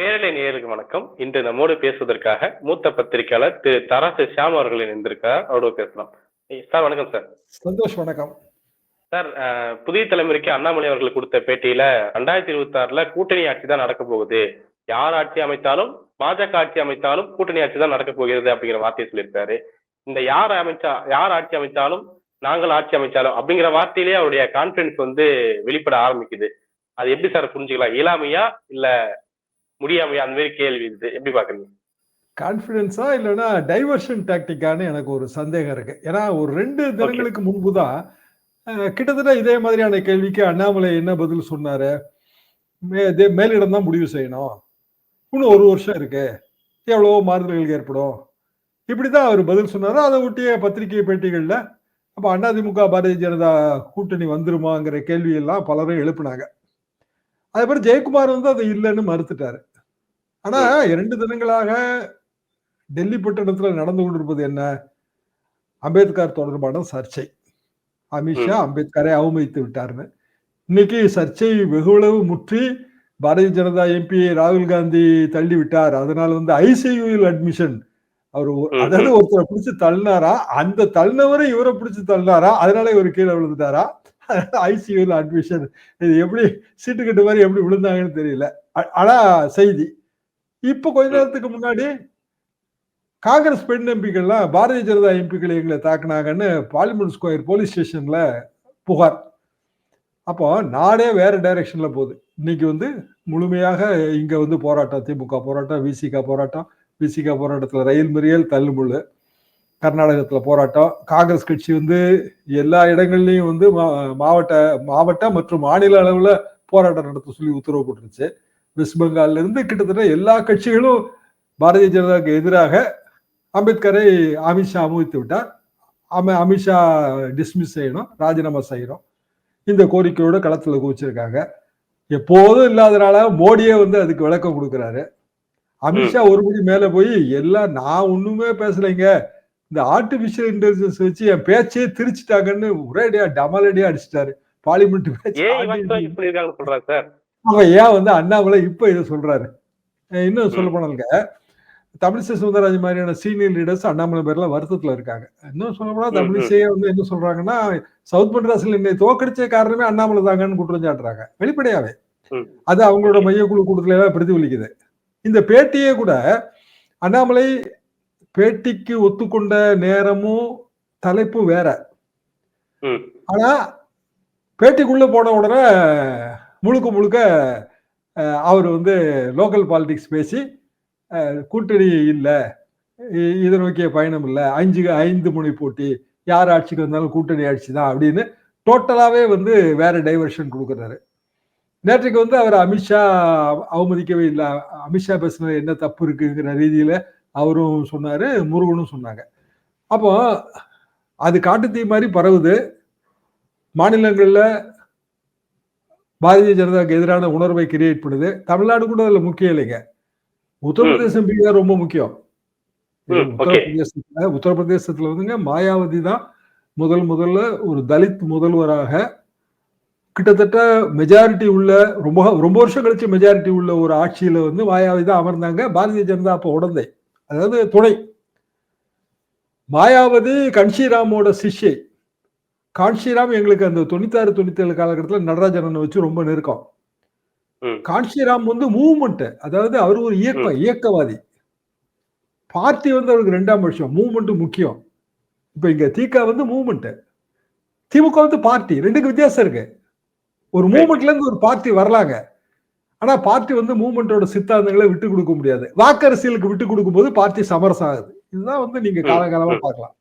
பேரலை நேயருக்கு வணக்கம். இன்று நம்மோடு பேசுவதற்காக மூத்த பத்திரிகையாளர் திரு தராசு ஷியாம் அவர்கள் இணைந்திருக்கார் அவரோட பேசலாம். சார் வணக்கம் சார். சந்தோஷ் வணக்கம். சார் புதிய தலைமுறைக்கு அண்ணாமலை அவர்கள் கொடுத்த பேட்டியில ரெண்டாயிரத்தி இருபத்தி ஆறுல கூட்டணி ஆட்சி தான் நடக்க போகுது. யார் ஆட்சி அமைத்தாலும் பாஜக ஆட்சி அமைத்தாலும் கூட்டணி ஆட்சி தான் நடக்க போகிறது அப்படிங்கிற வார்த்தையை சொல்லியிருக்காரு. இந்த யார் அமைச்சா யார் ஆட்சி அமைத்தாலும் நாங்கள் ஆட்சி அமைச்சாலும் அப்படிங்கிற வார்த்தையிலேயே அவருடைய கான்பிடன்ஸ் வந்து வெளிப்பட ஆரம்பிக்குது. அது எப்படி சார் புரிஞ்சுக்கலாம்? இயலாமையா இல்ல முடியாமையா அந்த மாதிரி கேள்வி இது. எப்படி பாக்குறீங்க கான்ஃபிடென்ஸா இல்லைன்னா டைவர்ஷன் டாக்டிக்கான்னு எனக்கு ஒரு சந்தேகம் இருக்கு. ஏன்னா ஒரு ரெண்டு தினங்களுக்கு முன்பு தான் கிட்டத்தட்ட இதே மாதிரியான கேள்விக்கு அண்ணாமலை என்ன பதில் சொன்னாரு? மேலிடம் தான் முடிவு செய்யணும். இன்னும் ஒரு வருஷம் இருக்கு. எவ்வளவோ மாறுதல்கள் ஏற்படும். இப்படிதான் அவர் பதில் சொன்னாரு. அதை ஒட்டிய பத்திரிகை பேட்டிகள்ல அப்ப அதிமுக பாரதிய ஜனதா கூட்டணி வந்துருமாங்கிற கேள்வி எல்லாம் பலரும் எழுப்புனாங்க. அதே மாதிரி ஜெயக்குமார் வந்து அதை இல்லைன்னு மறுத்துட்டாரு. ஆனா இரண்டு தினங்களாக டெல்லி பட்டணத்துல நடந்து கொண்டிருப்பது என்ன? அம்பேத்கர் தொடர்பான சர்ச்சை. அமித்ஷா அம்பேத்கரை அவமதித்து விட்டார்னு. இன்னைக்கு சர்ச்சை வெகுளவு முற்றி பாரதிய ஜனதா எம்பி ராகுல் காந்தி தள்ளி விட்டார். அதனால வந்து ஐசியூவில் அட்மிஷன் அவர் அதாவது ஒருத்தரை பிடிச்சு தள்ளினாரா? அந்த தள்ளினவரை இவரை பிடிச்சு தள்ளினாரா? அதனால இவர் கீழே விழுந்துட்டாரா? ஐசியூவில் அட்மிஷன் இது எப்படி சீட்டு கட்டு மாதிரி எப்படி விழுந்தாங்கன்னு தெரியல. ஆனா செய்தி இப்ப கொஞ்ச நேரத்துக்கு முன்னாடி காங்கிரஸ் பெண் எம்பிக்கள்லாம் பாரதிய ஜனதா எம்பிக்களை எங்களை தாக்குனாங்கன்னு பார்லிமெண்ட் ஸ்கொயர் போலீஸ் ஸ்டேஷன்ல புகார். அப்போ நாடே வேற டைரக்ஷன்ல போகுது. இன்னைக்கு வந்து முழுமையாக இங்க வந்து போராட்டம் திமுக போராட்டம் விசிக போராட்டம் விசிக போராட்டத்துல ரயில் மறியல் தள்ளுமுள்ளு கர்நாடகத்துல போராட்டம் காங்கிரஸ் கட்சி வந்து எல்லா இடங்கள்லயும் வந்து மா- மாவட்ட மாவட்ட மற்றும் மாநில அளவுல போராட்டம் நடத்த சொல்லி உத்தரவு போட்டுருச்சு. வெஸ்ட் பெங்கால்ல இருந்து கிட்டத்தட்ட எல்லா கட்சிகளும் பாரதிய ஜனதாவுக்கு எதிராக அம்பேத்கரை அமித்ஷா அமுதித்து விட்டார். அம அமித்ஷா டிஸ்மிஸ் செய்யணும் ராஜினாமா செய்யணும். இந்த கோரிக்கையோட களத்துல குவிச்சிருக்காங்க. எப்போதும் இல்லாதனால மோடியே வந்து அதுக்கு விளக்கம் கொடுக்குறாரு. அமித்ஷா ஒருபடி மேல போய் எல்லாம் நான் ஒண்ணுமே பேசலைங்க. இந்த ஆர்டிபிஷியல் இன்டெலிஜென்ஸ் வச்சு என் பேச்சே திரிச்சிட்டாங்கன்னு ஒரேடியா டமலடியா அடிச்சிட்டாரு. பார்லிமெண்ட் பேச்சு அவன் ஏன் வந்து அண்ணாமலை இப்ப இதை சொல்றாரு? இன்னும் சொல்ல போனாங்க தமிழிசை சுந்தரராஜ் மாதிரியான சீனியர் லீடர்ஸ் அண்ணாமலை பேர்ல வருத்தத்துல இருக்காங்க. இன்னும் சொல்ல போனா. தமிழிசையே வந்து என்ன சொல்றாங்கன்னா சவுத் மெட்ராஸ்ல என்னை தோக்கடிச்ச காரணமே அண்ணாமலை தாங்கன்னு குற்றம் சாட்டுறாங்க வெளிப்படையாவே. அது அவங்களோட மையக்குழு கூட்டத்துல எல்லாம் பிரதிபலிக்குது இந்த பேட்டியே கூட அண்ணாமலை பேட்டிக்கு ஒத்துக்கொண்ட நேரமும் தலைப்பும் வேற. ஆனா பேட்டிக்குள்ள போன உடனே முழுக்க முழுக்க அவர் வந்து லோக்கல் பாலிடிக்ஸ் பேசி கூட்டணி இல்லை இதை நோக்கிய பயணம் இல்லை அஞ்சு ஐந்து முனை போட்டி யார் ஆட்சிக்கு வந்தாலும் கூட்டணி ஆட்சி தான் அப்படின்னு டோட்டலாகவே வந்து வேற டைவர்ஷன் கொடுக்குறாரு. நேற்றைக்கு வந்து அவர் அமித்ஷா அவமதிக்கவே இல்லை அமித்ஷா பேசுனது என்ன தப்பு இருக்குங்கிற ரீதியில் அவரும் சொன்னார் முருகனும் சொன்னாங்க. அப்போ அது காட்டுத்தீ மாதிரி பரவுது. மாநிலங்களில் பாரதிய ஜனதாவுக்கு எதிரான உணர்வை கிரியேட் பண்ணுது. தமிழ்நாடு கூட அதுல முக்கியம் இல்லைங்க. உத்தரப்பிரதேசம் பீகார் ரொம்ப முக்கியம். உத்தரப்பிரதேசத்துல உத்தரப்பிரதேசத்துல வந்துங்க மாயாவதி தான் முதல் முதல்ல ஒரு தலித் முதல்வராக கிட்டத்தட்ட மெஜாரிட்டி உள்ள ரொம்ப ரொம்ப வருஷம் கழிச்சு மெஜாரிட்டி உள்ள ஒரு ஆட்சியில வந்து மாயாவதி தான் அமர்ந்தாங்க. பாரதிய ஜனதா அப்ப உடந்தை. அதாவது துணை. மாயாவதி கன்ஷிராமோட சிஷ்யை. கான்ஷிராம் எங்களுக்கு அந்த தொண்ணூத்தாறு தொண்ணூத்தேழு காலகட்டத்தில் நடராஜனனை வச்சு ரொம்ப நெருக்கம். கான்ஷிராம் வந்து மூவ்மெண்ட் அதாவது அவர் ஒரு இயக்கம் இயக்கவாதி. பார்ட்டி வந்து அவருக்கு ரெண்டாம் வருஷம் மூவ்மெண்ட் முக்கியம். இப்ப இங்க திக வந்து மூவ்மெண்ட் திமுக வந்து பார்ட்டி ரெண்டுக்கு வித்தியாசம் இருக்கு. ஒரு மூவ்மெண்ட்ல இருந்து ஒரு பார்ட்டி வரலாங்க. ஆனா பார்ட்டி வந்து மூவ்மெண்டோட சித்தாந்தங்களை விட்டு கொடுக்க முடியாது. வாக்கரசியலுக்கு விட்டு கொடுக்கும்போது பார்ட்டி சமரசம் ஆகுது. இதுதான் வந்து நீங்க காலகாலமா. பார்க்கலாம்.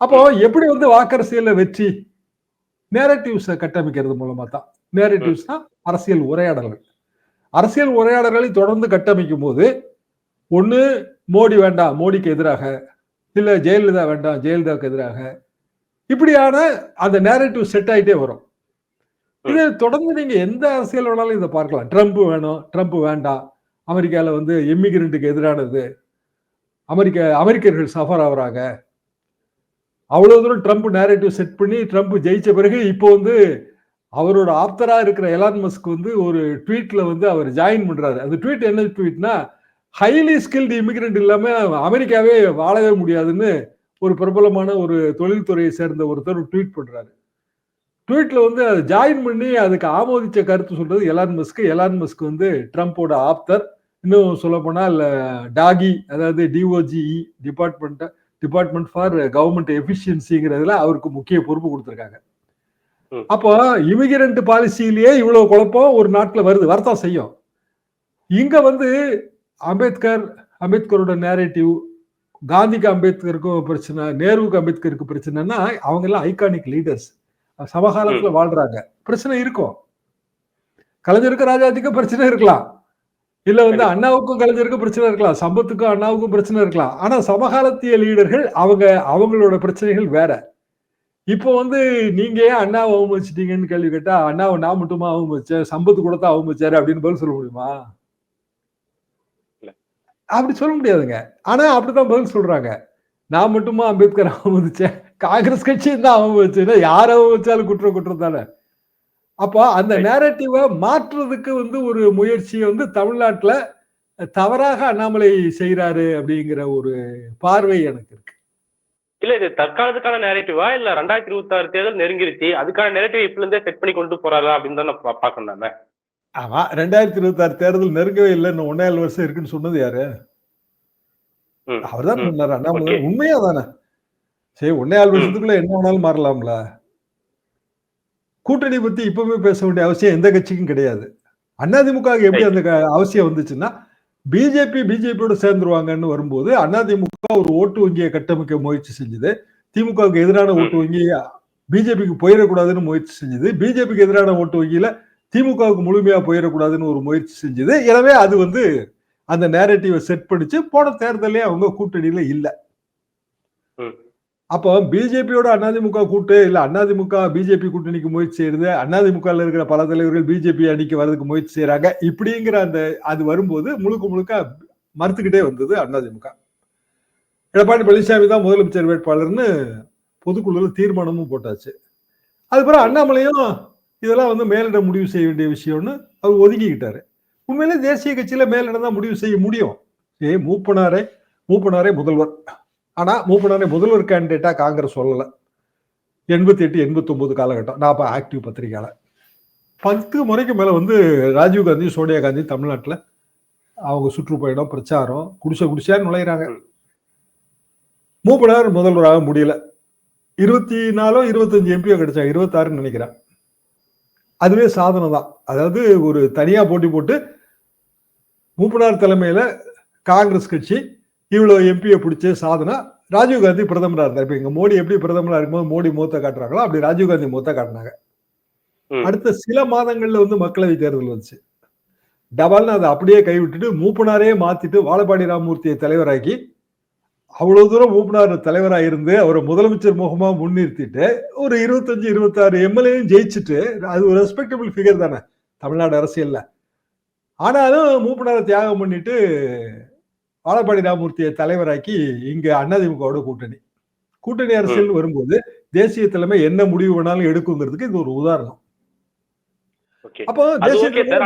அப்போ எப்படி வந்து வாக்கரசியல்ல வெற்றி? நேரட்டிவ்ஸை கட்டமைக்கிறது மூலமா தான் நேரட்டிவ்ஸ்னா அரசியல் உரையாடல்கள். அரசியல் உரையாடல்களை தொடர்ந்து கட்டமைக்கும் போது ஒன்று மோடி வேண்டாம் மோடிக்கு எதிராக இல்லை ஜெயலலிதா வேண்டாம் ஜெயலலிதாவுக்கு எதிராக இப்படியான அந்த நேரட்டிவ் செட் ஆயிட்டே வரும். இது தொடர்ந்து நீங்க எந்த அரசியல் வேணாலும் இதை பார்க்கலாம். ட்ரம்ப் வேணும் ட்ரம்ப் வேண்டாம். அமெரிக்காவில் வந்து எமிகிரண்ட்டுக்கு எதிரானது. அமெரிக்க அமெரிக்கர்கள் சஃபர் ஆகுறாங்க. அவ்வளவு தூரம் ட்ரம்ப் நேரேட்டிவ் செட் பண்ணி ட்ரம்ப் ஜெயிச்ச பிறகு இப்போ வந்து அவரோட ஆப்தராக இருக்கிற எலான் மஸ்க் வந்து ஒரு ட்வீட்டில் வந்து அவர் ஜாயின் பண்ணுறாரு அந்த ட்வீட் என்ன ட்வீட்னா ஹைலி ஸ்கில்டு இமிகிரண்ட் இல்லாமல் அமெரிக்காவே வாழவே முடியாதுன்னு ஒரு பிரபலமான ஒரு தொழில்துறையை சேர்ந்த ஒருத்தர் ட்வீட் பண்ணுறாரு ட்வீட்டில் வந்து அதை ஜாயின் பண்ணி அதுக்கு ஆமோதிச்ச கருத்து சொல்கிறது எலான் மஸ்க் எலான் மஸ்க் வந்து ட்ரம்ப்போட ஆப்தர் இன்னும் சொல்லப்போனால் இல்லை டாகி அதாவது டிஓஜிஇ டிபார்ட்மெண்ட்டை டிபார்ட்மெண்ட் ஃபார் கவர்மெண்ட் எஃபிஷியன்சிங்கிறதுல அவருக்கு முக்கிய பொறுப்பு கொடுத்துருக்காங்க. அப்போ இமிகிரண்ட் பாலிசியிலேயே இவ்வளவு குழப்பம் ஒரு நாட்டில் வருது வரத்தான் செய்யும். இங்க வந்து அம்பேத்கர் அம்பேத்கரோட நேரேட்டிவ் காந்திக்கு அம்பேத்கருக்கும் பிரச்சனை நேருவுக்கு அம்பேத்கருக்கு பிரச்சனைனா அவங்க எல்லாம் ஐகானிக் லீடர்ஸ் சமகாலத்துல வாழ்றாங்க. பிரச்சனை இருக்கும். கலைஞருக்கு ராஜாஜிக்கும் பிரச்சனை இருக்கலாம். இல்ல வந்து அண்ணாவுக்கும் கலைஞருக்கும் பிரச்சனை இருக்கலாம். சம்பத்துக்கும் அண்ணாவுக்கும் பிரச்சனை இருக்கலாம். ஆனா சமகாலத்திய லீடர்கள் அவங்க அவங்களோட பிரச்சனைகள் வேற. இப்போ வந்து நீங்க ஏன் அண்ணாவை அவமதிச்சிட்டீங்கன்னு கேள்வி கேட்டா அண்ணாவை நான் மட்டுமா அவமதிச்சேன்? சம்பத்து கூட தான் அவமதிச்சாரு அப்படின்னு பதில் சொல்ல முடியுமா. அப்படி சொல்ல முடியாதுங்க. ஆனா அப்படிதான் பதில் சொல்றாங்க. நான் மட்டுமா அம்பேத்கர் அவமதிச்சேன்? காங்கிரஸ் கட்சி தான் அவமதிச்சேன்னா யார் அவமதிச்சாலும் குற்றம் குற்றம் தானே. அப்போ அந்த. நேரட்டிவை மாற்றுறதுக்கு வந்து ஒரு முயற்சியை வந்து தமிழ்நாட்டுல தவறாக அண்ணாமலை செய்யறாரு அப்படிங்கிற ஒரு பார்வை எனக்கு இருக்கு இல்ல இது தற்காலத்துக்கான நேரேட்டிவா இல்ல ரெண்டாயிரத்தி இருபத்தி ஆறு தேர்தல் நெருங்கிருச்சு அதுக்கான நேரேட்டிவ் இப்பல இருந்தே செட் பண்ணி கொண்டு போறாரா அப்படின்னு தான் நான் பா- பார்க்கணும் நாம ஆமா ரெண்டாயிரத்தி இருபத்தி ஆறு தேர்தல் நெருங்கவே இல்லை இன்னும் ஒன்னே வருஷம் இருக்குன்னு சொன்னது யாரு ம். அவர்தான் ம். சொன்னாரு அண்ணாமலை. உண்மையா தானே சரி ஒன்னே ஏழு வருஷத்துக்குள்ள என்ன வேணாலும் மாறலாம்ல கூட்டணி பத்தி இப்பவுமே பேச வேண்டிய அவசியம் எந்த கட்சிக்கும் கிடையாது. அதிமுக எப்படி அந்த அவசியம் வந்துச்சுன்னா பிஜேபி பிஜேபியோட சேர்ந்துருவாங்கன்னு வரும்போது அதிமுக ஒரு ஓட்டு வங்கியை கட்டமைக்க முயற்சி செஞ்சது. திமுகவுக்கு எதிரான ஓட்டு வங்கி பிஜேபிக்கு போயிடக்கூடாதுன்னு முயற்சி செஞ்சது. பிஜேபிக்கு எதிரான ஓட்டு வங்கியில திமுகவுக்கு முழுமையா போயிடக்கூடாதுன்னு ஒரு முயற்சி செஞ்சது. எனவே அது வந்து அந்த நேரட்டிவை செட் பண்ணிச்சு. போன தேர்தலே அவங்க கூட்டணியில இல்ல. அப்போ பிஜேபியோட அதிமுக கூட்டு இல்லை அதிமுக பிஜேபி கூட்டணிக்கு முயற்சி செய்யுது. அதிமுக இருக்கிற பல தலைவர்கள் பிஜேபி அணிக்கு வர்றதுக்கு முயற்சி செய்கிறாங்க இப்படிங்கிற அந்த அது வரும்போது முழுக்க முழுக்க மறுத்துக்கிட்டே வந்தது அதிமுக எடப்பாடி பழனிசாமி தான் முதலமைச்சர் வேட்பாளர்னு பொதுக்குழுல தீர்மானமும் போட்டாச்சு. அதுக்கப்புறம் அண்ணாமலையும் இதெல்லாம் வந்து மேலிட முடிவு செய்ய வேண்டிய விஷயம்னு அவர் ஒதுக்கிக்கிட்டாரு. உண்மையிலே தேசிய கட்சியில் மேலிடம் தான் முடிவு செய்ய முடியும். ஏ மூப்பனாரே மூப்பனாரே முதல்வர். ஆனால் மூப்பனாரே முதல்வர் கேண்டிடேட்டாக காங்கிரஸ் சொல்லலை. எண்பத்தி எட்டு எண்பத்தொம்போது காலகட்டம். நான் இப்போ ஆக்டிவ் பத்திரிகையால பத்து முறைக்கு மேலே வந்து ராஜீவ் காந்தி சோனியா காந்தி தமிழ்நாட்டில் அவங்க சுற்றுப்பயணம் பிரச்சாரம் குடிசை குடிசையா நுழையிறாங்க. மூப்பனார் முதல்வராக முடியல. இருபத்தி நாலோ இருபத்தஞ்சு எம்பியோ கிடைச்சாங்க இருபத்தாறுன்னு நினைக்கிறேன். அதுவே சாதனை தான். அதாவது ஒரு தனியாக போட்டி போட்டு மூப்பனார் தலைமையில் காங்கிரஸ் கட்சி இவ்வளவு எம்பியை பிடிச்ச சாதனை ராஜீவ் காந்தி பிரதமரா இருந்தார். இப்ப இங்க மோடி எப்படி பிரதமரா இருக்கும்போது மோடி மூத்த காட்டுறாங்களோ அப்படி ராஜீவ் காந்தி மூத்த காட்டினாங்க. அடுத்த சில மாதங்கள்ல வந்து மக்களவை தேர்தல் வந்துச்சு. டபால்னு அதை அப்படியே கைவிட்டுட்டு மூப்பனாரே மாத்திட்டு வாழப்பாடி ராமமூர்த்தியை தலைவராக்கி அவ்வளவு தூரம் மூப்பனார் தலைவராக இருந்து அவரை முதலமைச்சர் முகமா முன்னிறுத்திட்டு ஒரு இருபத்தஞ்சு இருபத்தாறு எம்எல்ஏயும் ஜெயிச்சுட்டு அது ஒரு ரெஸ்பெக்டபிள் ஃபிகர் தானே தமிழ்நாடு அரசியல்ல. ஆனாலும் மூப்பனாரை தியாகம் பண்ணிட்டு வாழப்பாடி ராமமூர்த்தியை தலைவராக்கி இங்க அதிமுகவோட கூட்டணி. கூட்டணி அரசியல் வரும்போது தேசிய தலைமை என்ன முடிவு வேணாலும் எடுக்குங்கிறதுக்கு இது ஒரு உதாரணம். அப்போ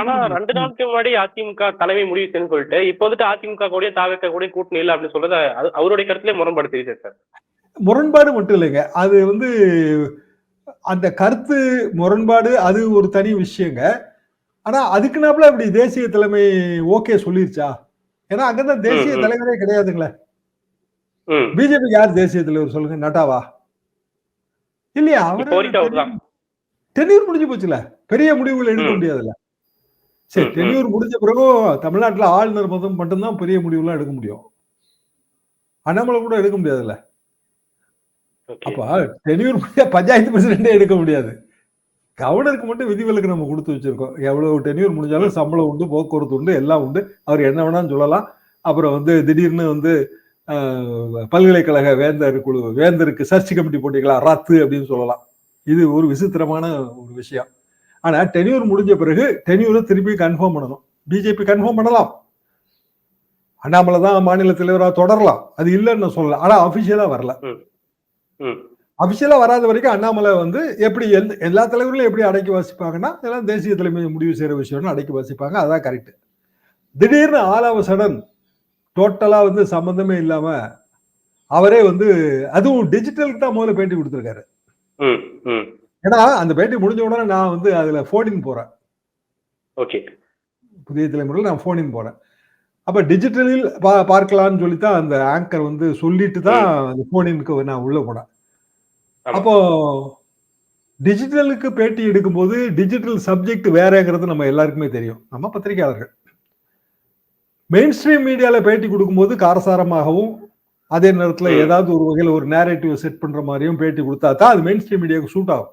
ஆனா ரெண்டு நாளுக்கு முன்னாடி அதிமுக தலைமை முடிவு செய்யணும்னு சொல்லிட்டு இப்போ வந்துட்டு அதிமுக கூட தாவக்க கூட கூட்டணி இல்லை அப்படின்னு சொல்றத அவருடைய கருத்திலே முரண்பாடு தெரியுது சார். முரண்பாடு மட்டும் இல்லைங்க. அது வந்து அந்த கருத்து முரண்பாடு அது ஒரு தனி விஷயங்க. ஆனா அதுக்குனாப்புல இப்படி தேசிய தலைமை ஓகே சொல்லிருச்சா? ஏன்னா அங்கதான் தேசிய. தலைவரே கிடையாதுங்களே. ம். பிஜேபிக்கு யார் தேசிய தலைவர் சொல்லுங்க நட்டாவா? இல்லையா அவர்தான். டென்யூர் முடிஞ்சு போச்சுல. பெரிய முடிவுகள் எடுக்க. முடியாதுல்ல. சரி. டென்யூர் முடிஞ்ச பிறகும் தமிழ்நாட்டுல ஆளுநர் மதம் மட்டும்தான் பெரிய முடிவுலாம் எடுக்க முடியும். அண்ணாமலை கூட எடுக்க முடியாதுல்ல. அப்ப டென்யூர் பஞ்சாயத்து பிரசிடண்டே எடுக்க முடியாது. கவர்னருக்கு மட்டும் விதிவிலக்கு நம்ம கொடுத்து வச்சிருக்கோம். எவ்வளவு டென்யூர் முடிஞ்சாலும் சம்பளம் உண்டு போக்குவரத்து உண்டு எல்லாம் உண்டு. அவர் என்ன வேணாலும் சொல்லலாம். அப்புறம் வந்து திடீர்னு வந்து பல்கலைக்கழக வேந்தர் குழு வேந்தருக்கு சர்ச் கமிட்டி போட்டிங்களா? ரத்து அப்படின்னு சொல்லலாம். இது ஒரு விசித்திரமான ஒரு விஷயம். ஆனா டென்யூர் முடிஞ்ச பிறகு டென்யூரை திருப்பி கன்ஃபார்ம் பண்ணணும். பிஜேபி கன்ஃபார்ம் பண்ணலாம். அண்ணாமலை தான் மாநில தலைவராக தொடரலாம். அது இல்லைன்னு நான் சொல்லல. ஆனா அபிஷியலா வரல. ம் அபிஷியலா வராத வரைக்கும் அண்ணாமலை வந்து எப்படி எந்த எல்லா தலைவர்களும் எப்படி அடக்கி வாசிப்பாங்கன்னா எல்லாம் தேசிய தலைமை முடிவு செய்யற விஷயம்னு அடக்கி வாசிப்பாங்க. அதான் கரெக்ட் திடீர்னு ஆல் ஆஃப் சடன் டோட்டலா வந்து சம்பந்தமே இல்லாம அவரே வந்து அதுவும் டிஜிட்டலுக்கு தான் முதல்ல பேட்டி கொடுத்துருக்காரு. ஏன்னா அந்த பேட்டி முடிஞ்ச உடனே நான் வந்து அதுல போனின் போறேன். ஓகே புதிய தலைமுறையில் நான் போனின் போறேன். அப்ப டிஜிட்டலில் பா பார்க்கலாம்னு சொல்லி தான் அந்த ஆங்கர் வந்து சொல்லிட்டு தான் அந்த போனினுக்கு நான் உள்ள போனேன். அப்போ டிஜிட்டலுக்கு பேட்டி எடுக்கும்போது டிஜிட்டல் சப்ஜெக்ட் வேறங்கிறது நம்ம எல்லாருக்குமே தெரியும். நம்ம பத்திரிகையாளர்கள். மெயின் ஸ்ட்ரீம் மீடியால பேட்டி கொடுக்கும்போது காரசாரமாகவும் அதே நேரத்துல. ஏதாவது ஒரு வகையில் ஒரு நேரேட்டிவ் செட் பண்ற மாதிரியும் பேட்டி கொடுத்தா தான் அது மெயின் ஸ்ட்ரீம் மீடியாவுக்கு சூட் ஆகும்.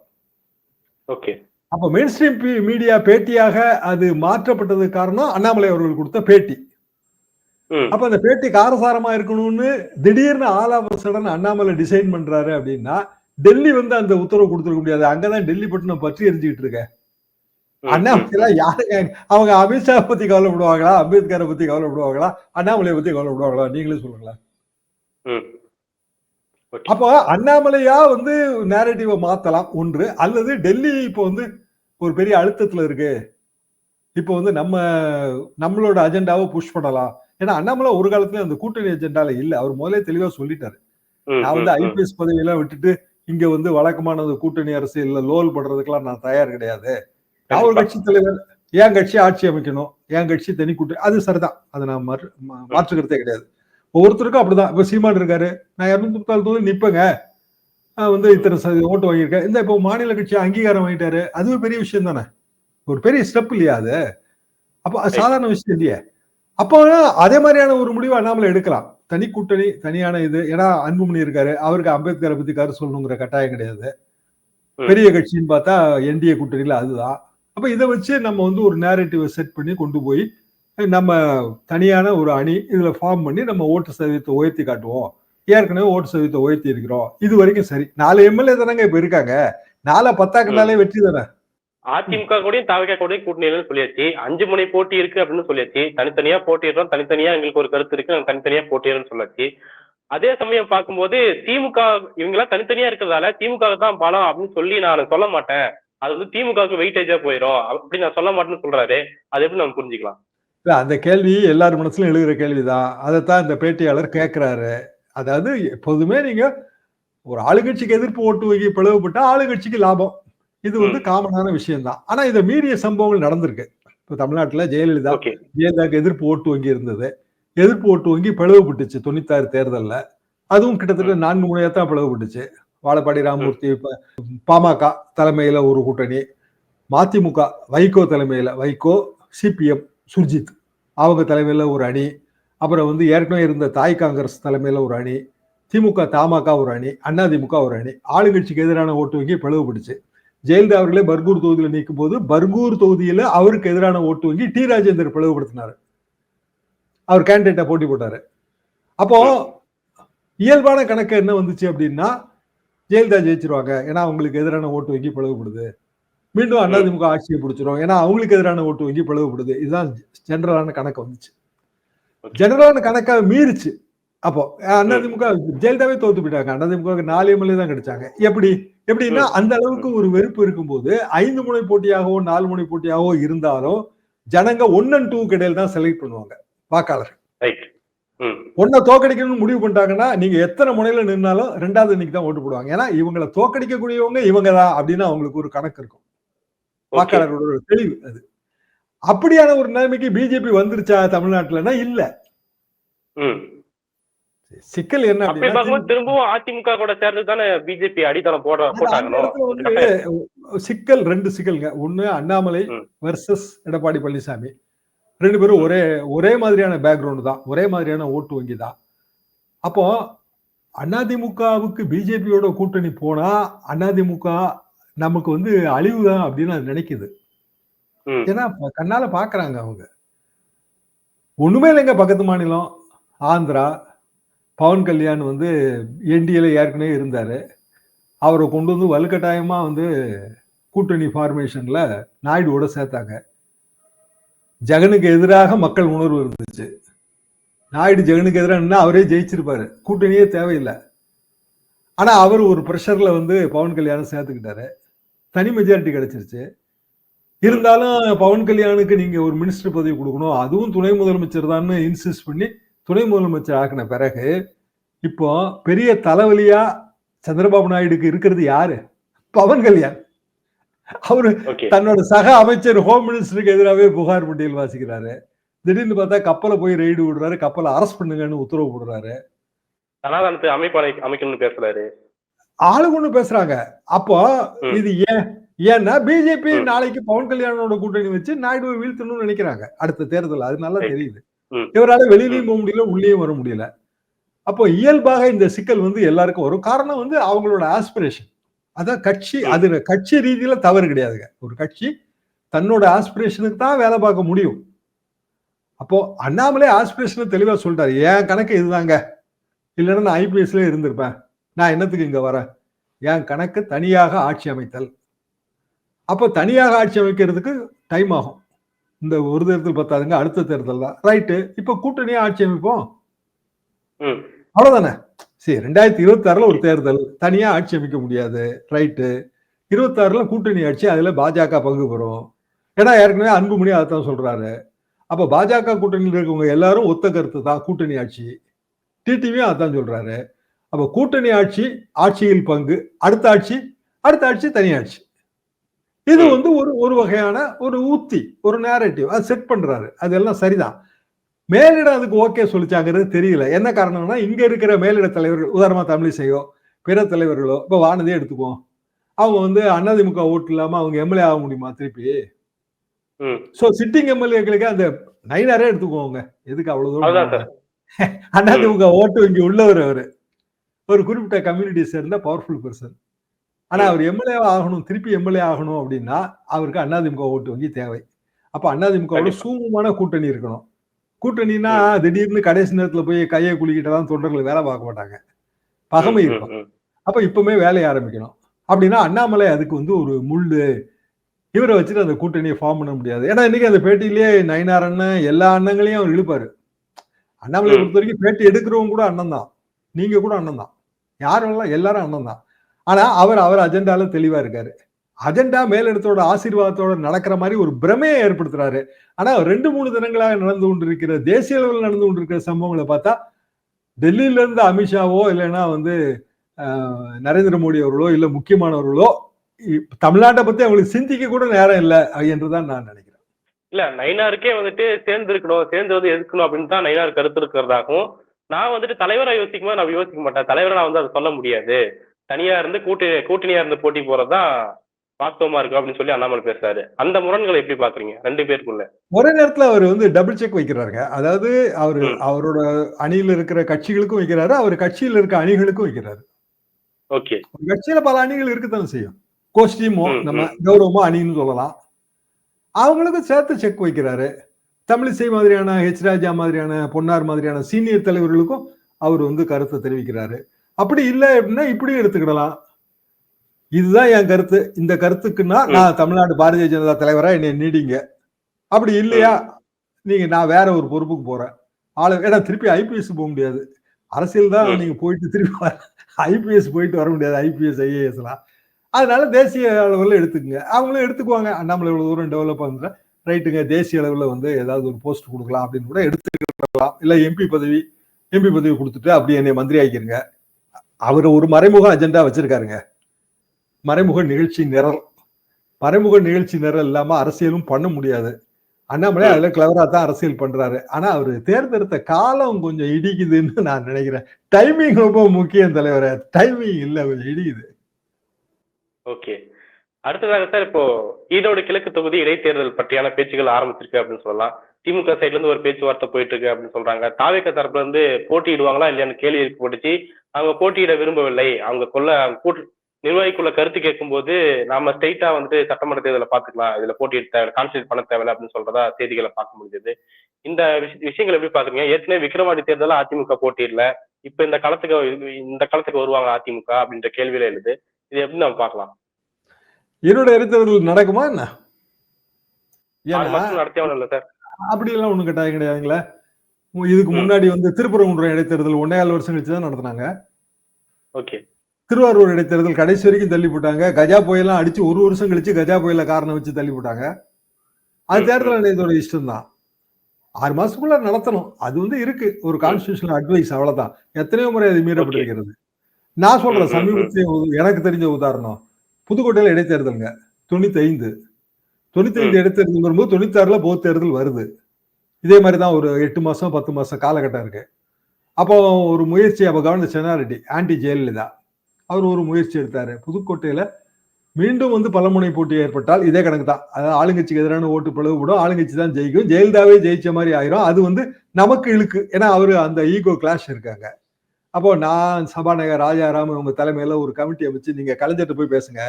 ஓகே. அப்ப மெயின் ஸ்ட்ரீம் மீடியா பேட்டியாக அது மாற்றப்பட்டது காரணம் அண்ணாமலை அவர்கள் கொடுத்த பேட்டி. அப்ப அந்த பேட்டி காரசாரமா இருக்கணும்னு திடீர்னு all of sudden Annamalai design பண்றாரு அப்படின்னா டெல்லி வந்து அந்த உத்தரவு கொடுத்துருக்க முடியாது. அங்கதான் டெல்லி பட்டினம் பற்றி எரிஞ்சுக்கிட்டு இருக்க அண்ணாமலை யாருங்க அவங்க அமித்ஷா பத்தி கவலைப்படுவாங்களா? அம்பேத்கரை பத்தி கவலைப்படுவாங்களா? அண்ணாமலையை பத்தி கவலைப்படுவாங்களா? நீங்களே சொல்லுங்களேன். அப்போ அண்ணாமலையா வந்து நேரட்டிவை மாத்தலாம். ஒன்று அல்லது டெல்லி இப்போ வந்து ஒரு பெரிய அழுத்தத்துல இருக்கு. இப்போ வந்து நம்ம நம்மளோட அஜெண்டாவை புஷ் பண்ணலாம். ஏன்னா அண்ணாமலை ஒரு காலத்துல அந்த கூட்டணி அஜெண்டால இல்ல. அவர் முதலே தெளிவா சொல்லிட்டாரு. நான் வந்து. ஐபிஎஸ் பதவியெல்லாம் விட்டுட்டு இங்க வந்து வழக்கமானது கூட்டணி அரசியல்ல லோல் படுறதுக்கெல்லாம் நான் தயார் கிடையாது. கண்டிப்பா. கட்சி தலைவர் என் கட்சி ஆட்சி அமைக்கணும் என் கட்சி தனி கூட்டணி அது சரிதான். அதை நான் மாற்றுக்கிறதே கிடையாது. ஒவ்வொருத்தருக்கும் அப்படிதான். இப்ப சீமான் இருக்காரு. நான் இருநூத்தி முப்பத்தாறு தொகுதி நிப்பேங்க. வந்து இத்தனை ஓட்டு வாங்கியிருக்கேன். இந்த இப்போ மாநில கட்சி அங்கீகாரம் வாங்கிட்டாரு. அதுவே பெரிய விஷயம் தானே. ஒரு பெரிய ஸ்டெப் இல்லையா அது? அப்போ சாதாரண விஷயம் இல்லையே. அப்போ அதே மாதிரியான ஒரு முடிவு அண்ணாமலை எடுக்கலாம். தனி கூட்டணி தனியான இது. ஏன்னா அன்புமணி இருக்காரு. அவருக்கு அம்பேத்கரை பத்தி கரு சொல்லணுங்கிற கட்டாயம் கிடையாது. பெரிய கட்சின்னு பார்த்தா என்டிஏ கூட்டணியில அதுதான். அப்ப இதை வச்சு நம்ம வந்து ஒரு நேரட்டிவ் செட் பண்ணி கொண்டு போய் நம்ம தனியான ஒரு அணி இதுல ஃபார்ம் பண்ணி நம்ம ஓட்டு சதவீதத்தை உயர்த்தி காட்டுவோம். ஏற்கனவே ஓட்டு சதவீதத்தை உயர்த்தி இருக்கிறோம். இது வரைக்கும் சரி. நாலு எம்எல்ஏ தானங்க இப்ப இருக்காங்க. நாலா பத்தாக்குனாலே வெற்றி தானே? அதிமுக கூடயும் தாவக கூடயும் கூட்டணி சொல்லியாச்சு. அஞ்சு முனை போட்டி இருக்கு அப்படின்னு சொல்லியாச்சு. தனித்தனியா போட்டிடுறோம். தனித்தனியா எங்களுக்கு ஒரு கருத்து இருக்கு. நாங்க தனித்தனியா போட்டிடுறோம்னு சொல்லாச்சு. அதே சமயம் பார்க்கும்போது திமுக இவங்கெல்லாம் தனித்தனியா இருக்கிறதால திமுக தான் பலம் அப்படின்னு சொல்லி நான் சொல்ல மாட்டேன். அது வந்து திமுகவுக்கு வெயிட்டேஜா போயிடும் அப்படி நான் சொல்ல மாட்டேன்னு சொல்றாரு. அது எப்படி நம்ம புரிஞ்சுக்கலாம்? இல்ல, அந்த கேள்வி எல்லார் மனசுலயும் எழுகிற கேள்விதான். அதைத்தான் இந்த பேட்டியாளர் கேட்கிறாரு அதாவது எப்போதுமே நீங்க ஒரு ஆளுங்கட்சிக்கு எதிர்ப்பு ஓட்டு வகை பிளவுபட்டா ஆளுங்கட்சிக்கு லாபம். இது வந்து காமனான விஷயம் தான் ஆனா இதை மீறிய சம்பவங்கள் நடந்திருக்கு. இப்ப தமிழ்நாட்டுல ஜெயலலிதா ஓகே. ஜெயலலிதாக்கு எதிர்ப்பு ஓட்டு வங்கி இருந்தது. எதிர்ப்பு ஓட்டு வங்கி பிளவுபட்டுச்சு தொண்ணூத்தாறு தேர்தல்ல. அதுவும் கிட்டத்தட்ட நான்கு முறையா தான் பிளவுபட்டுச்சு. வாழப்பாடி ராமமூர்த்தி பாமக தலைமையில ஒரு கூட்டணி மதிமுக வைகோ தலைமையில வைகோ சிபிஎம் சுர்ஜித் அவங்க தலைமையில ஒரு அணி அப்புறம் வந்து ஏற்கனவே இருந்த தாய் காங்கிரஸ் தலைமையில ஒரு அணி திமுக தமாக ஒரு அணி அதிமுக ஒரு அணி ஆளுங்கட்சிக்கு எதிரான ஓட்டு வங்கி பிளவுபட்டுச்சு. ஜெயலலிதா அவர்களே பர்கூர் தொகுதியில நீக்கும் போது பர்கூர் தொகுதியில அவருக்கு எதிரான ஓட்டு வங்கி டி ராஜேந்தர் பிளவுபடுத்தினாரு. அவர் கேண்டிடேட்டா போட்டி போட்டாரு. அப்போ இயல்பான கணக்கு என்ன வந்துச்சு அப்படின்னா ஜெயலலிதா ஜெயிச்சிருவாங்க. ஏன்னா அவங்களுக்கு எதிரான ஓட்டு வங்கி பிளவுபடுது. மீண்டும் அதிமுக ஆட்சியை பிடிச்சிரும். ஏன்னா அவங்களுக்கு எதிரான ஓட்டு வங்கி பிளவுபடுது. இதுதான் ஜெனரலான கணக்கு வந்துச்சு. ஜெனரலான கணக்கா மீறிச்சு. அப்போ அதிமுக ஜெயலலிதாவே தோத்து போயிட்டாங்க. அதிமுக நாலு எம்எல்ஏ தான் கிடைச்சாங்க. எப்படி? எப்படின்னா அந்த அளவுக்கு ஒரு வெறுப்பு இருக்கும்போது ஐந்து முனை போட்டியாகவோ நாலு முனை போட்டியாகவோ இருந்தாலும் ஜனங்க ஒன் அண்ட் டூ இடையில தான் செலக்ட் பண்ணுவாங்க வாக்காளர் ரைட் ம். ஒன்ன தோக்கடிக்கணும்னு முடிவு பண்ணிட்டாங்கன்னா நீங்க எத்தனை முனையில நின்னாலும் ரெண்டாவது இன்னைக்கு தான் ஓட்டு போடுவாங்க. ஏன்னா இவங்களை தோக்கடிக்கக்கூடியவங்க இவங்க தான் அப்படின்னு அவங்களுக்கு ஒரு கணக்கு இருக்கும். வாக்காளர்களோட தெளிவு அது. அப்படியான ஒரு நிலைமைக்கு பிஜேபி வந்துருச்சா தமிழ்நாட்டுலன்னா இல்ல. சிக்கல் என்ன திரும்பவும் அதிமுக கூட சேர்ந்து தானே பிஜேபி அடித்தளம் போட வந்து சிக்கல் ரெண்டு சிக்கல்ங்க. ஒண்ணு அண்ணாமலை. வெர்சஸ் எடப்பாடி பழனிசாமி. ரெண்டு பேரும் ஒரே ஒரே மாதிரியான பேக்ரவுண்ட் தான். ஒரே மாதிரியான ஓட்டு வங்கி தான். அப்போ அதிமுகவுக்கு பிஜேபியோட கூட்டணி போனா அதிமுக நமக்கு வந்து அழிவு தான் அப்படின்னு அது நினைக்குது. ஏன்னா கண்ணால பாக்குறாங்க அவங்க. ஒண்ணுமே இல்லைங்க பக்கத்து மாநிலம். ஆந்திரா பவன் கல்யாண் வந்து என்டிஏல ஏற்கனவே இருந்தார். அவரை கொண்டு வந்து வலுக்கட்டாயமாக வந்து கூட்டணி ஃபார்மேஷனில் நாயுடுவோட சேர்த்தாங்க. ஜெகனுக்கு எதிராக மக்கள் உணர்வு இருந்துச்சு. நாயுடு ஜெகனுக்கு எதிராக அவரே ஜெயிச்சிருப்பாரு. கூட்டணியே தேவையில்லை. ஆனால் அவர் ஒரு ப்ரெஷரில் வந்து பவன் கல்யாணம் சேர்த்துக்கிட்டாரு. தனி மெஜாரிட்டி கிடைச்சிருச்சு. இருந்தாலும் பவன் கல்யாணுக்கு நீங்கள் ஒரு மினிஸ்டர் பதவி கொடுக்கணும். அதுவும் துணை முதலமைச்சர் தான் இன்சிஸ்ட் பண்ணி துணை முதலமைச்சர் ஆக்கின பிறகு இப்போ பெரிய தலைவலியா சந்திரபாபு நாயுடுக்கு இருக்கிறது யாரு பவன் கல்யாண் அவரு தன்னோட சக அமைச்சர் ஹோம் மினிஸ்டருக்கு எதிராகவே புகார் பட்டியல் வாசிக்கிறாரு திடீர்னு பார்த்தா கப்பலை போய் ரெய்டு விடுறாரு கப்பலை அரெஸ்ட் பண்ணுங்கன்னு உத்தரவு போடுறாரு சனாதனத்தை அமைப்பு அமைக்கணும்னு பேசுறாரு ஆளுங்க ஒண்ணு பேசுறாங்க அப்போ. இது ஏன் ஏன்னா பிஜேபி. நாளைக்கு பவன் கல்யாணோட கூட்டணி வச்சு நாயுடுவை வீழ்த்தணும்னு நினைக்கிறாங்க அடுத்த தேர்தல் அது நல்லா. தெரியுது. இவரால வெளியிலயும் போக முடியல உள்ளேயும் வர முடியல. அப்போ இயல்பாக இந்த சிக்கல் வந்து எல்லாருக்கும் வரும். காரணம் வந்து அவங்களோட ஆஸ்பிரேஷன் அதான் கட்சி. அது கட்சி ரீதியில தவறு கிடையாதுங்க. ஒரு கட்சி தன்னோட ஆஸ்பிரேஷனுக்கு தான் வேலை பார்க்க முடியும். அப்போ அண்ணாமலே ஆஸ்பிரேஷனை தெளிவா சொல்லிட்டாரு. என் கணக்கு இதுதாங்க. இல்லைன்னா நான் ஐபிஎஸ்ல இருந்திருப்பேன். நான் என்னத்துக்கு இங்க வரேன்? என் கணக்கு தனியாக ஆட்சி அமைத்தல். அப்போ தனியாக ஆட்சி அமைக்கிறதுக்கு டைம் ஆகும். இந்த ஒரு தேர்தல் பத்தாதுங்க அடுத்த தேர்தல் தான். ரைட்டு இப்போ கூட்டணியா ஆட்சி அமைப்போம்? அவ்வளவுதானே? சரி ரெண்டாயிரத்தி இருபத்தி ஆறுல ஒரு தேர்தல். தனியா ஆட்சி அமைக்க முடியாது. ரைட்டு இருபத்தாறுல கூட்டணி ஆட்சி அதுல பாஜக பங்கு பெறும். ஏன்னா ஏற்கனவே அன்புமணி அதைத்தான் சொல்றாரு. அப்ப பாஜக கூட்டணியில் இருக்கவங்க எல்லாரும் ஒத்த கருத்து தான் கூட்டணி ஆட்சி. டிடிவியும் அதான் சொல்றாரு. அப்ப கூட்டணி ஆட்சி ஆட்சியில் பங்கு அடுத்த ஆட்சி அடுத்த ஆட்சி தனி ஆட்சி. இது. வந்து ஒரு ஒரு வகையான ஒரு ஊத்தி ஒரு நேரட்டிவ் அது செட் பண்றாரு. அதெல்லாம் சரிதான். மேலிடம் அதுக்கு ஓகே சொல்லிச்சாங்கிறது தெரியல. என்ன காரணம்னா இங்க இருக்கிற மேலிட தலைவர்கள் உதாரணமா தமிழிசையோ பிற தலைவர்களோ இப்ப வானதியே எடுத்துக்குவோம். அவங்க வந்து அதிமுக ஓட்டு இல்லாம அவங்க எம்எல்ஏ ஆக முடியுமா திருப்பி? சோ சிட்டிங் எம்எல்ஏக்களுக்கு அந்த நைனாரே எடுத்துக்குவோங்க. எதுக்கு அவ்வளவு தூரம் அதிமுக ஓட்டு இங்க உள்ளவர் அவரு. ஒரு குறிப்பிட்ட கம்யூனிட்டி சேர்ந்த பவர்ஃபுல் பர்சன் ஆனா அவர் எம்எல்ஏ ஆகணும் திருப்பி எம்எல்ஏ ஆகணும் அப்படின்னா அவருக்கு அதிமுக ஓட்டு வங்கி தேவை. அப்ப கண்டிப்பா. சூமமான கூட்டணி இருக்கணும். கூட்டணினா திடீர்னு கடைசி நேரத்துல போய் கையை குலுக்கிட்டதான் தொண்டர்கள் வேலை பார்க்க மாட்டாங்க. பகமை இருக்கும். அப்ப இப்பவுமே வேலையை ஆரம்பிக்கணும். அப்படின்னா அண்ணாமலை அதுக்கு வந்து ஒரு முள்ளு. இவரை வச்சுட்டு அந்த கூட்டணியை ஃபார்ம் பண்ண முடியாது. ஏன்னா இன்னைக்கு அந்த பேட்டியிலேயே நயினார் அண்ணன் எல்லா அண்ணங்களையும் அவர் இழுப்பாரு. அண்ணாமலை. பொறுத்த வரைக்கும் பேட்டி எடுக்கிறவங்க கூட அண்ணன் தான். நீங்க கூட அண்ணன் தான். யாரும் எல்லாம் எல்லாரும் அண்ணன் தான். ஆனா அவர் அவர் அஜெண்டால தெளிவா இருக்காரு. அஜெண்டா மேலிடத்தோட ஆசீர்வாதத்தோட நடக்கிற மாதிரி ஒரு பிரமையை ஏற்படுத்துறாரு. ஆனா ரெண்டு மூணு தினங்களாக நடந்து கொண்டிருக்கிற தேசிய அளவில் நடந்து கொண்டிருக்கிற சம்பவங்களை பார்த்தா டெல்லியில இருந்து அமித்ஷாவோ இல்லைன்னா வந்து நரேந்திர மோடி அவர்களோ இல்லை முக்கியமானவர்களோ தமிழ்நாட்டை பத்தி அவங்களுக்கு சிந்திக்க கூட நேரம் இல்லை என்றுதான் நான் நினைக்கிறேன். இல்ல நைனாருக்கே வந்துட்டு சேர்ந்து இருக்கணும் சேர்ந்து வந்து எதுக்கணும் அப்படின்னு தான் நைனார் கருத்து இருக்கிறதாகவும் நான் வந்துட்டு தலைவரை யோசிக்கும்போது நான் யோசிக்க மாட்டேன். தலைவரை நான் வந்து அதை சொல்ல முடியாது. தனியா இருந்து கூட்டு கூட்டணியா இருந்து போட்டி போறதுதான் வாஸ்தவமா இருக்கும் அப்படின்னு சொல்லி அண்ணாமலை பேசுறாரு. அந்த முரண்களை எப்படி பாக்குறீங்க? ரெண்டு பேருக்குள்ள. ஒரே நேரத்துல அவர் வந்து டபுள் செக் வைக்கிறாருங்க. அதாவது அவர். அவரோட அணியில இருக்கிற கட்சிகளுக்கும் வைக்கிறாரு அவர் கட்சியில இருக்க அணிகளுக்கும் வைக்கிறாரு. ஓகே. கட்சியில பல அணிகள் இருக்கத்தானே செய்யும். கோஷ்டிமோ ம், நம்ம. கௌரவமோ அணின்னு சொல்லலாம். அவங்களுக்கும் சேர்த்து செக் வைக்கிறாரு. தமிழிசை மாதிரியான ஹெச் ராஜா மாதிரியான பொன்னார் மாதிரியான சீனியர் தலைவர்களுக்கும் அவர் வந்து கருத்தை தெரிவிக்கிறாரு. அப்படி இல்லை அப்படின்னா இப்படியும் எடுத்துக்கிடலாம். இதுதான் என் கருத்து. இந்த கருத்துக்குன்னா. நான் தமிழ்நாடு பாரதிய ஜனதா தலைவரா என்னை நீடிங்க. அப்படி இல்லையா? நீங்க நான் வேற ஒரு பொறுப்புக்கு போறேன். ஆளு ஏன்னா திருப்பி ஐபிஎஸ் போக முடியாது. அரசியல் தான். நீங்க போயிட்டு திருப்பி ஐபிஎஸ் போயிட்டு வர முடியாது. ஐபிஎஸ் ஐஏஎஸ்லாம் அதனால தேசிய அளவில் எடுத்துக்கங்க. அவங்களும் எடுத்துக்குவாங்க. அண்ணாமலை இவ்வளவு தூரம் டெவலப் பண்ணுற ரைட்டுங்க. தேசிய அளவில் வந்து ஏதாவது ஒரு போஸ்ட் கொடுக்கலாம் அப்படின்னு கூட எடுத்துக்கலாம் இல்லை எம்பி பதவி எம்பி பதவி கொடுத்துட்டு அப்படியே என்னை மந்திரி ஆக்கிருங்க அவர் ஒரு மறைமுக அஜெண்டா வச்சிருக்காருங்க. மறைமுக நிகழ்ச்சி நிரல். மறைமுக நிகழ்ச்சி நிரல் இல்லாம அரசியலும் பண்ண முடியாது. அண்ணாமலை அதுல கிளவரா தான் அரசியல் பண்றாரு. ஆனா அவரு தேர்ந்தெடுத்த காலம் கொஞ்சம் இடிக்குதுன்னு நான் நினைக்கிறேன். டைமிங் ரொம்ப முக்கியம் தலைவரே. டைமிங் இல்ல கொஞ்சம் இடிக்குது. ஓகே. அடுத்ததாக சார் இப்போ ஈரோடு கிழக்கு தொகுதி இடைத்தேர்தல் பற்றியான பேச்சுகள் ஆரம்பிச்சிருக்கு அப்படின்னு சொல்லலாம். திமுக சைட்ல இருந்து ஒரு பேச்சுவார்த்தை போயிட்டு இருக்கு அப்படின்னு சொல்றாங்க. தாவேக்க தரப்புல இருந்து போட்டியிடுவாங்களா இல்லையான்னு கேள்வி எழுப்பப்பட்டுச்சு அவங்க போட்டியிட விரும்பவில்லை. அவங்க கொள்ள கூட்டு நிர்வாகிக்குள்ள கருத்து கேட்கும்போது நாம ஸ்ட்ரைட்டா வந்துட்டு சட்டமன்ற தேர்தலை பாத்துக்கலாம் இதுல போட்டியிட தேவை கான்சன்ட்ரேட் பண்ண தேவையில்லை அப்படின்னு சொல்றதா செய்திகளை பார்க்க முடிஞ்சது. இந்த விஷ- விஷயங்கள் எப்படி பாக்குறீங்க ஏற்கனவே விக்ரவாண்டி தேர்தல அதிமுக போட்டியிடல. இப்ப இந்த களத்துக்கு இந்த களத்துக்கு வருவாங்க அதிமுக அப்படின்ற கேள்வியில எழுது. இது எப்படி நம்ம பார்க்கலாம்? ஈரோடு இடைத்தேர்தல் நடக்குமா என்ன? நடத்தியவனும் இல்ல சார். அப்படி எல்லாம் ஒண்ணும் கட்டாயம் கிடையாதுங்களே. இதுக்கு. முன்னாடி வந்து திருப்பரங்குன்றம் இடைத்தேர்தல் ஒன்னே கால் வருஷம் கழிச்சு தான் நடத்தினாங்க. ஓகே. திருவாரூர் இடைத்தேர்தல் கடைசி வரைக்கும் தள்ளி போட்டாங்க. கஜா புயலாம் அடிச்சு ஒரு வருஷம் கழிச்சு கஜா புயல காரணம் வச்சு தள்ளி போட்டாங்க. அது தேர்தல் ஆணையத்தோட இஷ்டம் தான். ஆறு மாசத்துக்குள்ள நடத்தணும். அது வந்து இருக்கு. ஒரு கான்ஸ்டியூஷனல் அட்வைஸ் அவ்வளவுதான். எத்தனையோ முறை அது மீறப்பட்டிருக்கிறது. நான் சொல்றேன். சமீபத்திய எனக்கு தெரிஞ்ச உதாரணம். புதுக்கோட்டையில இடைத்தேர்தலுங்க. தொண்ணூத்தி ஐந்து தொண்ணூத்தி ஐந்து இடைத்தேர்தல் வரும்போது தொண்ணூத்தி ஆறுல பொது தேர்தல் வருது. இதே மாதிரி தான் ஒரு எட்டு மாசம் பத்து மாசம் காலகட்டம் இருக்கு. அப்போ ஒரு முயற்சி அப்போ கவர்னர் சென்னாரெட்டி ஆன்டி ஜெயலலிதா. அவர் ஒரு முயற்சி எடுத்தாரு. புதுக்கோட்டையில மீண்டும் வந்து பலமுனை போட்டி ஏற்பட்டால் இதே கணக்கு தான். அதாவது ஆளுங்கட்சிக்கு எதிரான ஓட்டு பிளவுபடும் ஆளுங்கட்சி தான் ஜெயிக்கும். ஜெயலலிதாவே ஜெயிச்ச மாதிரி ஆயிரும். அது வந்து நமக்கு இழுக்கு. ஏன்னா அவரு அந்த ஈகோ கிளாஷ் இருக்காங்க. அப்போ நான் சபாநாயகர் ராஜாராம் உங்க தலைமையில ஒரு கமிட்டி அமைச்சு நீங்க கலைஞர்கிட்ட போய் பேசுங்க.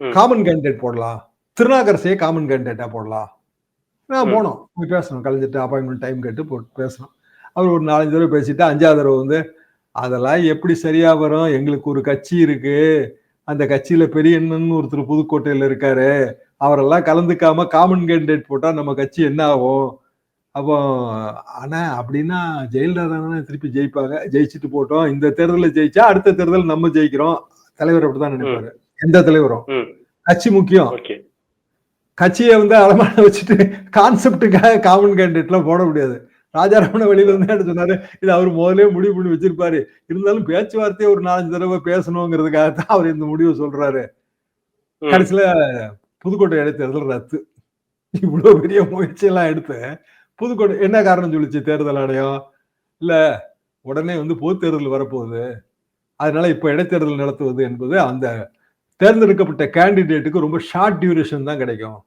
காமன் கேண்டிடேட் போடலாம். திருநாகரசையே காமன் கேண்டிடேட்டா போடலாம். நான். போனோம். போய் பேசணும். கலைஞர்கிட்ட அப்பாயின்மெண்ட் டைம் கேட்டு போட்டு பேசணும் அவர் ஒரு நாலஞ்சு தடவை பேசிட்டு அஞ்சாவது தடவை வந்து அதெல்லாம் எப்படி சரியா வரும்? எங்களுக்கு ஒரு கட்சி இருக்கு. அந்த கட்சியில பெரிய அண்ணன் ஒருத்தர் புதுக்கோட்டையில இருக்காரு. அவரெல்லாம் கலந்துக்காம காமன் கேண்டிடேட் போட்டா நம்ம கட்சி என்ன ஆகும்? அப்போ ஆனா அப்படின்னா ஜெயலலிதா தானே திருப்பி ஜெயிப்பாங்க. ஜெயிச்சுட்டு போட்டோம். இந்த தேர்தலில் ஜெயிச்சா அடுத்த தேர்தல் நம்ம ஜெயிக்கிறோம். தலைவர் அப்படிதான் நினைப்பாரு. எந்த தலைவரும். கட்சி முக்கியம். கட்சியை வந்து அலமான வச்சுட்டு கான்செப்டுக்காக காமன் கேண்டிடேட்லாம் போட முடியாது. ராஜாராமன வெளியில என்ன சொன்னாரு இது அவர் முதலே முடிவு பண்ணி வச்சிருப்பாரு. இருந்தாலும் பேச்சுவார்த்தையை ஒரு நாலஞ்சு தடவை பேசணுங்கிறதுக்காக தான் அவர் இந்த முடிவை சொல்றாரு. கடைசியில புதுக்கோட்டை இடைத்தேர்தல் ரத்து. இவ்வளவு பெரிய முயற்சி எல்லாம் எடுத்து புதுக்கோட்டை என்ன காரணம் சொல்லிச்சு? தேர்தல் ஆணையம்? இல்ல உடனே வந்து பொது தேர்தல் வரப்போகுது. அதனால இப்ப இடைத்தேர்தல் நடத்துவது என்பது அந்த தேர்ந்தெடுக்கப்பட்ட கேண்டிடேட்டுக்கு ரொம்ப ஷார்ட் டியூரேஷன் தான் கிடைக்கும்.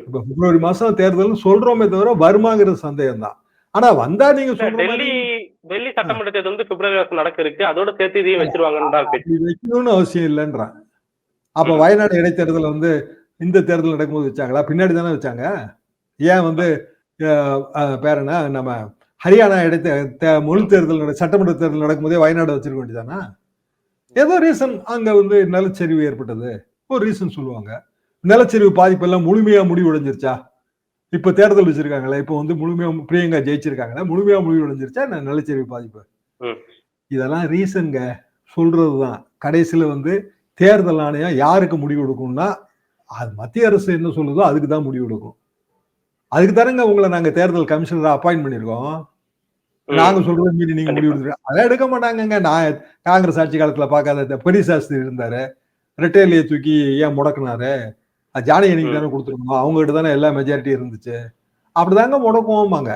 இப்ப பிப்ரவரி மாசம் தேர்தல் சொல்றோமே தவிர வருமாங்கிறது சந்தேகம் தான் ஆனா வந்தா நீங்க டெல்லி டெல்லி சட்டமன்ற தேர்தல் வந்து பிப்ரவரி மாசம் நடக்க இருக்கு அதோட சேர்த்து இதையும் வச்சிருவாங்கன்னு வைக்கணும்னு அவசியம் இல்லைன்றான். அப்ப. வயநாடு இடைத்தேர்தல் வந்து இந்த தேர்தல் நடக்கும்போது வச்சாங்களா? பின்னாடி தானே வச்சாங்க? ஏன் வந்து அஹ், அஹ், பேர் என்ன? நம்ம ஹரியானா இடைத்தே முழு தேர்தல் சட்டமன்ற தேர்தல் நடக்கும்போதே வயநாடு வச்சிருக்க வேண்டியதானா? ஏதோ ரீசன் அங்க வந்து நிலச்சரிவு ஏற்பட்டது. ஒரு ரீசன் சொல்லுவாங்க. நிலச்சரிவு பாதிப்பு எல்லாம் முழுமையா முடிவடைஞ்சிருச்சா? இப்ப தேர்தல் வச்சிருக்காங்களே இப்ப வந்து முழுமையா பிரியங்கா ஜெயிச்சிருக்காங்களே முழுமையா முடிவடைஞ்சிருச்சா? நிலச்சரிவு பாதிப்பு. இதெல்லாம் ரீசன்ங்க சொல்றதுதான். கடைசியில வந்து தேர்தல் ஆணையம் யாருக்கு முடிவு எடுக்கும்னா அது மத்திய அரசு என்ன சொல்லுதோ அதுக்கு தான் முடிவு எடுக்கும். அதுக்கு தானங்க உங்களை நாங்க தேர்தல் கமிஷனரா அப்பாயின்ட் பண்ணிருக்கோம். நாங்க சொல்றது மீறி நீங்க முடிவு கண்டிப்பா. எடுத்துருக்க அதை எடுக்க மாட்டாங்கங்க. நான் காங்கிரஸ் ஆட்சி காலத்துல பார்க்காத இந்த பெரிய சாஸ்திரி இருந்தாரு. ரெட்டையிலேயே தூக்கி ஏன் முடக்குனாரு? ஜானகி ம். தானே கொடுத்துருக்கணும். அவங்க கிட்ட தானே எல்லா மெஜாரிட்டி இருந்துச்சு. அப்படிதாங்க முடக்குவோமாங்க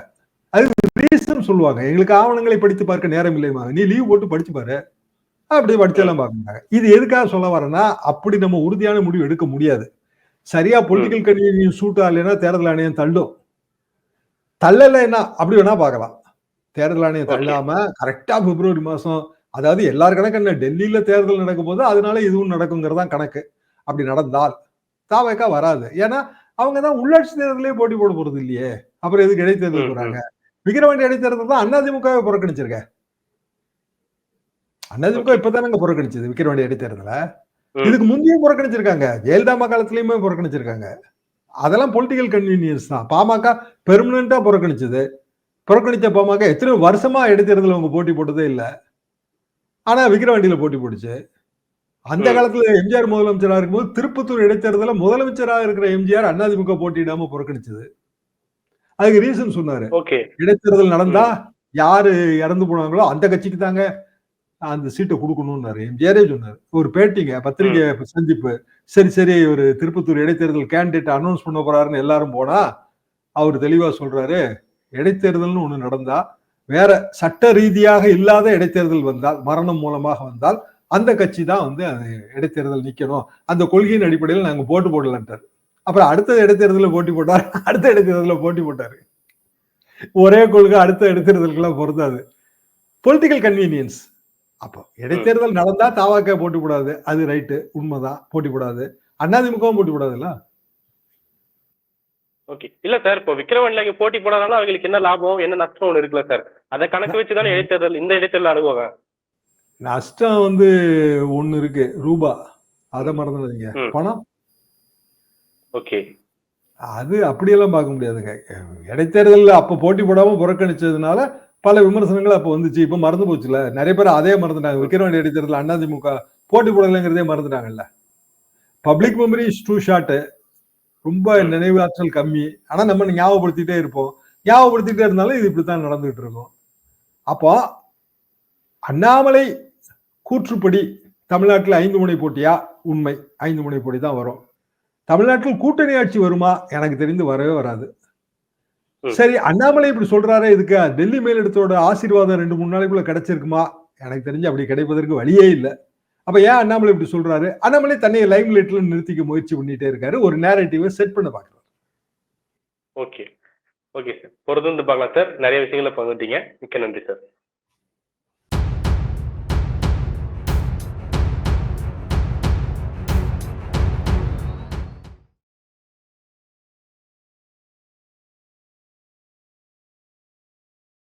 அது ரீசன் சொல்லுவாங்க. எங்களுக்கு ஆவணங்களை படித்து பார்க்க நேரம் இல்லைமா நீ லீவ் போட்டு படிச்சு பாரு. அப்படியே படிச்செல்லாம் பார்க்க மாட்டாங்க இது எதுக்காக சொல்ல வரேன்னா அப்படி நம்ம உறுதியான முடிவு எடுக்க முடியாது. சரியா பொலிட்டிக்கல் கன்வீனியன்ஸ் சூட் ஆகலைன்னா தேர்தல் ஆணையம் தள்ளும். தள்ளல என்ன? அப்படி வேணா பார்க்கலாம். தேர்தல் ஆணையம். தள்ளாம கரெக்டா பிப்ரவரி மாசம் அதாவது எல்லார் கணக்கு என்ன? டெல்லியில தேர்தல் நடக்கும் போது அதனால இதுவும் நடக்குங்கிறதான் கணக்கு. அப்படி நடந்தால் தாவேக்கா வராது. ஏன்னா அவங்க தான் உள்ளாட்சி தேர்தலே போட்டி போட போறது இல்லையே. அப்புறம் எதுக்கு இடைத்தேர்தல் போறாங்க? விக்கிரவாண்டி இடைத்தேர்தல் தான் அதிமுகவை புறக்கணிச்சிருக்க. அதிமுக. இப்பதானங்க புறக்கணிச்சது விக்கிரவாண்டி இடைத்தேர்தல. இதுக்கு முந்தையும் புறக்கணிச்சிருக்காங்க. ஜெயலலிதா காலத்திலயுமே புறக்கணிச்சிருக்காங்க. அதெல்லாம் பொலிட்டிக்கல் கன்வீனியன்ஸ் தான். பாமக பெர்மனண்டா புறக்கணிச்சது. புறக்கணிச்ச பாமக எத்தனை வருஷமா இடைத்தேர்தல் அவங்க போட்டி போட்டதே இல்ல. ஆனா விக்கிரவாண்டியில போட்டி போட்டுச்சு. அந்த. காலத்துல எம்ஜிஆர் முதலமைச்சரா இருக்கும்போது திருப்பத்தூர் இடைத்தேர்தல முதலமைச்சராக இருக்கிற எம்ஜிஆர் அதிமுக போட்டியிடாம புறக்கணிச்சது. அதுக்கு ரீசன் சொன்னாரு. இடைத்தேர்தல் நடந்தா யாரு இறந்து போனாங்களோ அந்த கட்சிக்கு தாங்க அந்த சீட்டை கொடுக்கணும்னாரு. எம்ஜிஆரே சொன்னாரு. ஒரு பேட்டிங்க பத்திரிகை சந்திப்பு. சரி சரி ஒரு திருப்பத்தூர் இடைத்தேர்தல் கேண்டிடேட் அனௌன்ஸ் பண்ண போறாருன்னு எல்லாரும் போனா அவர் தெளிவா சொல்றாரு இடைத்தேர்தல்னு ஒண்ணு நடந்தா வேற சட்ட ரீதியாக இல்லாத இடைத்தேர்தல் வந்தால் மரணம் மூலமாக வந்தால் அந்த கட்சி தான் வந்து அது இடைத்தேர்தல் நிக்கணும். அந்த கொள்கையின் அடிப்படையில் நாங்க போட்டு போடலன்ட்டார். அப்புறம் அடுத்த இடைத்தேர்தலில் போட்டி போட்டார். அடுத்த இடைத்தேர்தலில் போட்டி போட்டாரு. ஒரே கொள்கை அடுத்த இடைத்தேர்தலுக்குலாம் பொருந்தாது. பொலிட்டிக்கல் கன்வீனியன்ஸ் அப்போ இடைத்தேர்தல் நடந்தா தாவாக்க போட்டி போடாது. அது ரைட்டு உண்மைதான். போட்டி போடாது. அண்ணாதிமுகவும் போட்டி போடாதுல்ல? ஓகே இல்ல சார் இப்போ விக்கிரவாண்டில போட்டி போடாதனால அவங்களுக்கு என்ன லாபம் என்ன நஷ்டம் ஒன்று இருக்குல்ல சார் அதை கணக்கு வச்சு தானே இடைத்தேர்தல் இந்த இடைத்தேர்தல் அணுகுவாங்க நஷ்டம் வந்து ஒண்ணு இருக்கு ரூபா. அதை மறந்துடாதீங்க. பணம். ஓகே. அது அப்படியெல்லாம் பார்க்க முடியாதுங்க. இடைத்தேர்தலில் அப்ப போட்டி போடாம புறக்கணிச்சதுனால பல விமர்சனங்கள் அப்ப வந்துச்சு. இப்ப மறந்து போச்சுல. நிறைய பேர் அதே மறந்துட்டாங்க. விக்கிரவாண்டி இடைத்தேர்தல் அதிமுக போட்டி போடலைங்கிறதே மறந்துட்டாங்கல்ல. Public memory is too short ரொம்ப நினைவு ஆற்றல் கம்மி. ஆனா நம்ம ஞாபகப்படுத்திட்டே இருப்போம். ஞாபகப்படுத்திட்டே இருந்தாலும் இது இப்படித்தான் நடந்துகிட்டு இருக்கும். அப்போ அண்ணாமலை கூற்றுப்படி தமிழ்நாட்டில் ஐந்து முனை போட்டியா? உண்மை. ஐந்து முனை போட்டி தான் வரும். தமிழ்நாட்டில் கூட்டணி ஆட்சி வருமா? எனக்கு தெரிந்து வரவே வராது. சரி அண்ணாமலை இப்படி சொல்றாரே இதுக்கு டெல்லி மேலிடத்தோட ஆசீர்வாதம் ரெண்டு மூணு நாளைக்குள்ள கிடைச்சிருக்குமா? எனக்கு தெரிஞ்சு அப்படி கிடைப்பதற்கு வழியே இல்லை. அப்ப ஏன் அண்ணாமலை இப்படி சொல்றாரு? அண்ணாமலை தன்னை லைம் லைட்ல நிறுத்திக்க முயற்சி பண்ணிட்டே இருக்காரு. ஒரு நேரட்டிவை செட் பண்ண பாக்குறாரு ஓகே. ஓகே சார் பொறுத்து பார்க்கலாம் சார் நிறைய விஷயங்களை பங்குட்டீங்க மிக்க நன்றி சார்